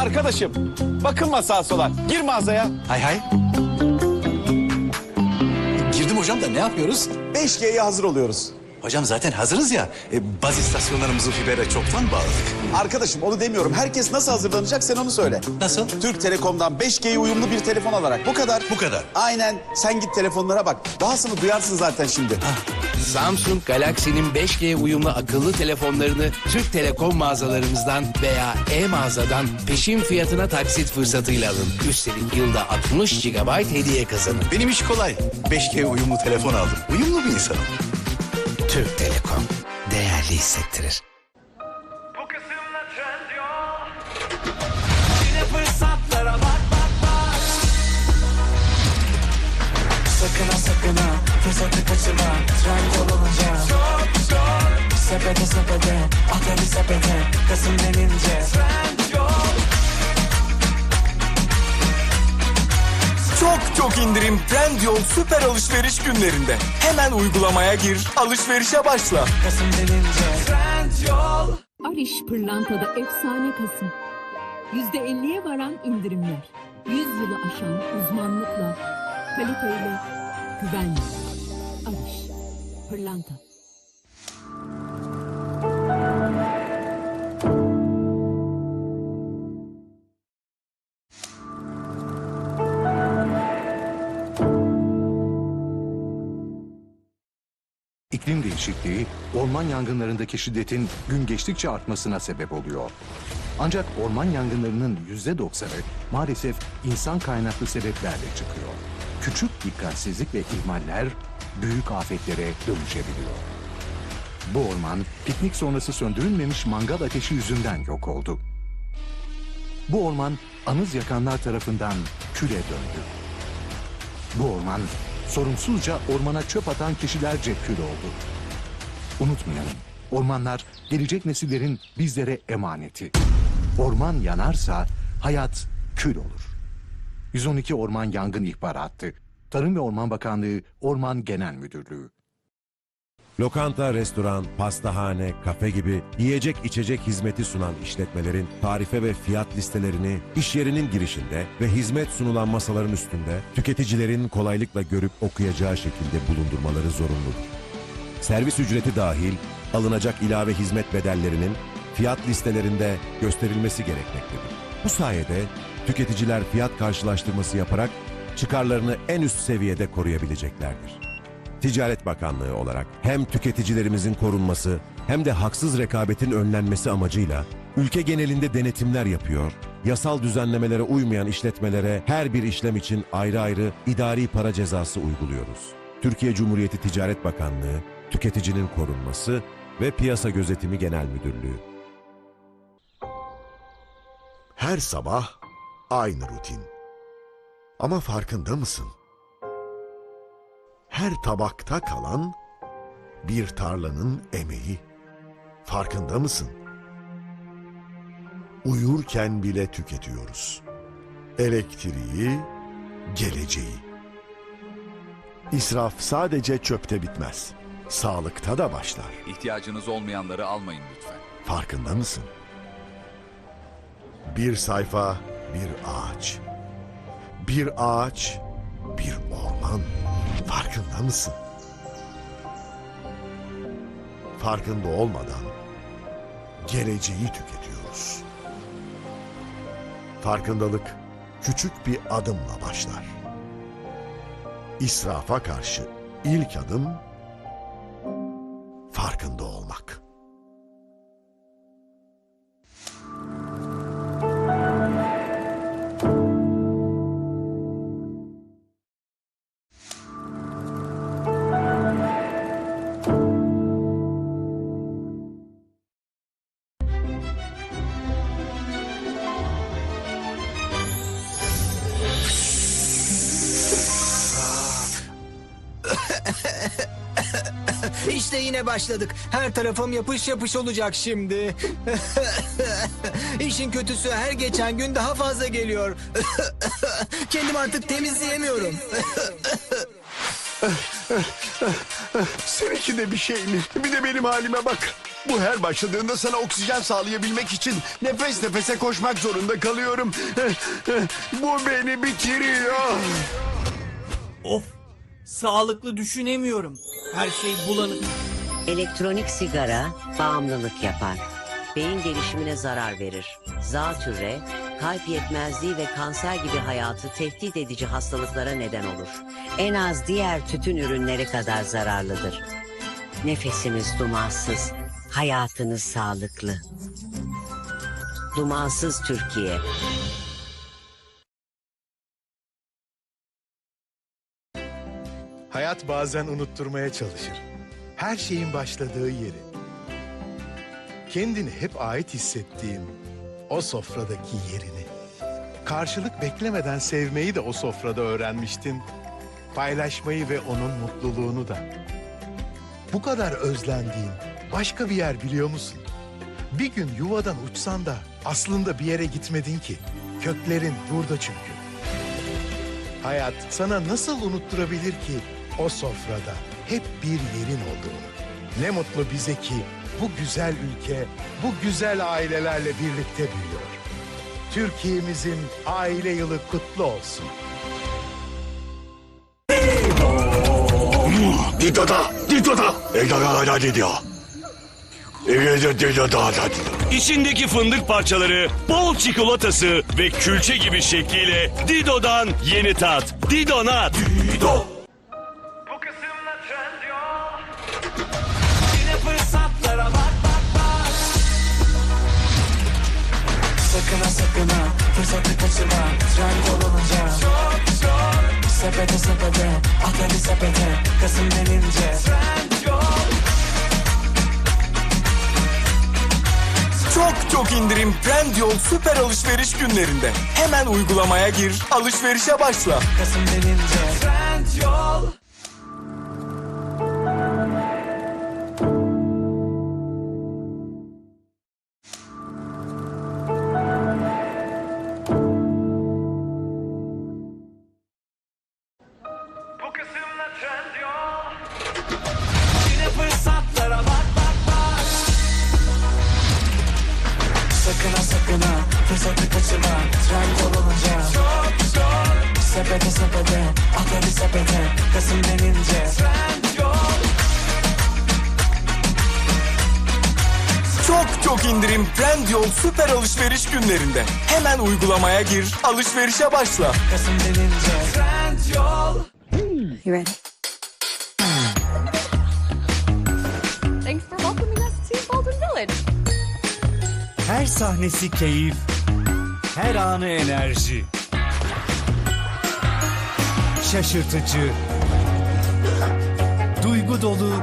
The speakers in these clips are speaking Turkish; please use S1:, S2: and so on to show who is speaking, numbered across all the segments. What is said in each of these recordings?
S1: Arkadaşım bakınma sağa sola. Gir mağazaya.
S2: Hay hay. Girdim hocam da ne yapıyoruz?
S1: 5G'ye hazır oluyoruz.
S2: Hocam zaten hazırız ya. E, baz istasyonlarımızı fibere çoktan bağladık.
S1: Arkadaşım onu demiyorum. Herkes nasıl hazırlanacak sen onu söyle.
S2: Nasıl?
S1: Türk Telekom'dan 5G'ye uyumlu bir telefon alarak. Bu kadar.
S2: Bu kadar.
S1: Aynen. Sen git telefonlara bak. Dahasını duyarsın zaten şimdi.
S3: Samsung Galaxy'nin 5G uyumlu akıllı telefonlarını Türk Telekom mağazalarımızdan veya e-mağazadan peşin fiyatına taksit fırsatıyla alın. Üstelik yılda 60 GB hediye kazanın.
S2: Benim iş kolay. 5G uyumlu telefon aldım. Uyumlu bir insanım.
S3: Türk Telekom değerli hissettirir.
S4: Bu kısımda trend yok. Yine fırsatlara bak bak bak.
S5: Sakın ha sakın ha fırsatı kaçırma. Trend yol olunca. Çok zor. Sepete sepete at hadi sepete Kasım denince.
S4: Trend yok
S6: Çok çok indirim Trendyol süper alışveriş günlerinde. Hemen uygulamaya gir, alışverişe başla.
S5: Kasım denince
S4: Trend yol
S7: Ariş Pırlanta'da efsane Kasım. %50'ye varan indirimler. 100 yılı aşan uzmanlıkla, kaliteyle, güvenle. Ariş Pırlanta.
S8: Değişikliği, orman yangınlarındaki şiddetin gün geçtikçe artmasına sebep oluyor. Ancak orman yangınlarının yüzde doksanı maalesef insan kaynaklı sebeplerle çıkıyor. Küçük dikkatsizlik ve ihmaller büyük afetlere dönüşebiliyor. Bu orman piknik sonrası söndürülmemiş mangal ateşi yüzünden yok oldu. Bu orman anız yakanlar tarafından küle döndü. Bu orman sorumsuzca ormana çöp atan kişilerce kül oldu. Unutmayalım, ormanlar gelecek nesillerin bizlere emaneti. Orman yanarsa hayat kül olur. 112 Orman Yangın İhbarı Hattı. Tarım ve Orman Bakanlığı Orman Genel Müdürlüğü.
S9: Lokanta, restoran, pastahane, kafe gibi yiyecek içecek hizmeti sunan işletmelerin tarife ve fiyat listelerini iş yerinin girişinde ve hizmet sunulan masaların üstünde tüketicilerin kolaylıkla görüp okuyacağı şekilde bulundurmaları zorunludur. Servis ücreti dahil alınacak ilave hizmet bedellerinin fiyat listelerinde gösterilmesi gerekmektedir. Bu sayede tüketiciler fiyat karşılaştırması yaparak çıkarlarını en üst seviyede koruyabileceklerdir. Ticaret Bakanlığı olarak hem tüketicilerimizin korunması hem de haksız rekabetin önlenmesi amacıyla ülke genelinde denetimler yapıyor, yasal düzenlemelere uymayan işletmelere her bir işlem için ayrı ayrı idari para cezası uyguluyoruz. Türkiye Cumhuriyeti Ticaret Bakanlığı, Tüketicinin Korunması ve Piyasa Gözetimi Genel Müdürlüğü.
S10: Her sabah aynı rutin. Ama farkında mısın? Her tabakta kalan bir tarlanın emeği. Farkında mısın? Uyurken bile tüketiyoruz. Elektriği, geleceği. İsraf sadece çöpte bitmez. Sağlıkta da başlar.
S11: İhtiyacınız olmayanları almayın lütfen.
S10: Farkında mısın? Bir sayfa, bir ağaç. Bir ağaç, bir orman. Farkında mısın? Farkında olmadan geleceği tüketiyoruz. Farkındalık küçük bir adımla başlar. İsrafa karşı ilk adım farkında olmak.
S6: Yine başladık. Her tarafım yapış yapış olacak şimdi. İşin kötüsü her geçen gün daha fazla geliyor. Kendim artık temizleyemiyorum.
S10: Seninki de bir şey mi? Bir de benim halime bak. Bu her başladığında sana oksijen sağlayabilmek için nefes nefese koşmak zorunda kalıyorum. Bu beni bitiriyor.
S4: Of. Sağlıklı düşünemiyorum. Her şey bulanık.
S12: Elektronik sigara bağımlılık yapar. Beyin gelişimine zarar verir. Zatürre, kalp yetmezliği ve kanser gibi hayatı tehdit edici hastalıklara neden olur. En az diğer tütün ürünleri kadar zararlıdır. Nefesiniz dumansız, hayatınız sağlıklı. Dumansız Türkiye.
S13: Hayat bazen unutturmaya çalışır. Her şeyin başladığı yeri. Kendini hep ait hissettiğin o sofradaki yerini. Karşılık beklemeden sevmeyi de o sofrada öğrenmiştin. Paylaşmayı ve onun mutluluğunu da. Bu kadar özlendiğin başka bir yer biliyor musun? Bir gün yuvadan uçsan da aslında bir yere gitmedin ki. Köklerin burada çünkü. Hayat sana nasıl unutturabilir ki o sofrada hep bir yerin olduğunu? Ne mutlu bize ki bu güzel ülke bu güzel ailelerle birlikte büyüyor. Türkiye'mizin aile yılı kutlu olsun.
S6: İçindeki fındık parçaları, bol çikolatası ve külçe gibi şekliyle Dido'dan yeni tat. Didonat. Dido.
S5: Sakın ha sakın ha fırsatı kaçırma Tren yol olunca Çok çok Sepete sepete At hadi sepete Kasım denince
S4: Trend yol.
S6: Çok çok indirim Trendyol süper alışveriş günlerinde. Hemen uygulamaya gir, alışverişe başla.
S5: Kasım denince
S4: Trend yol.
S5: Sakın ha sakın ha Fırsatı kaçırma Tren yol olunca Çok çok Sepete sepete At hadi sepete Kasım denince
S4: Trend yol.
S6: Çok çok indirim Trendyol süper alışveriş günlerinde. Hemen uygulamaya gir, alışverişe başla.
S5: Kasım denince
S4: Trend yol.
S7: You ready?
S6: Her sahnesi keyif, her anı enerji. Şaşırtıcı, duygu dolu,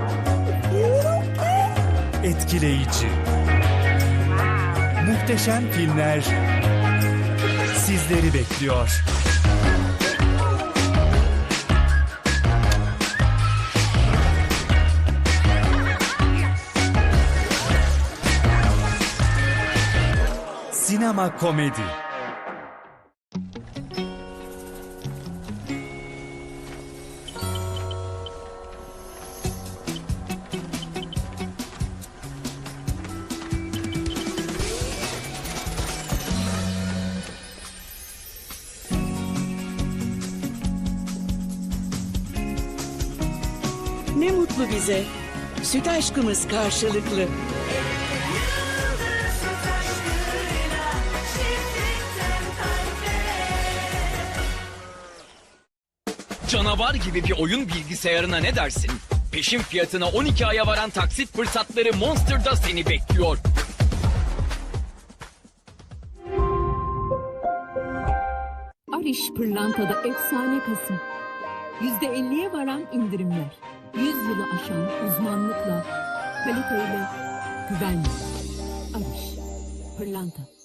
S6: etkileyici. Muhteşem filmler sizleri bekliyor. Sinema komedi.
S12: Ne mutlu bize. Süt aşkımız karşılıklı.
S4: Canavar gibi bir oyun bilgisayarına ne dersin? Peşin fiyatına 12 aya varan taksit fırsatları Monster'da seni bekliyor.
S7: Ariş Pırlanta'da efsane Kasım. %50'ye varan indirimler. 100 yılı aşan uzmanlıkla, kaliteyle, güvenle. Ariş Pırlanta.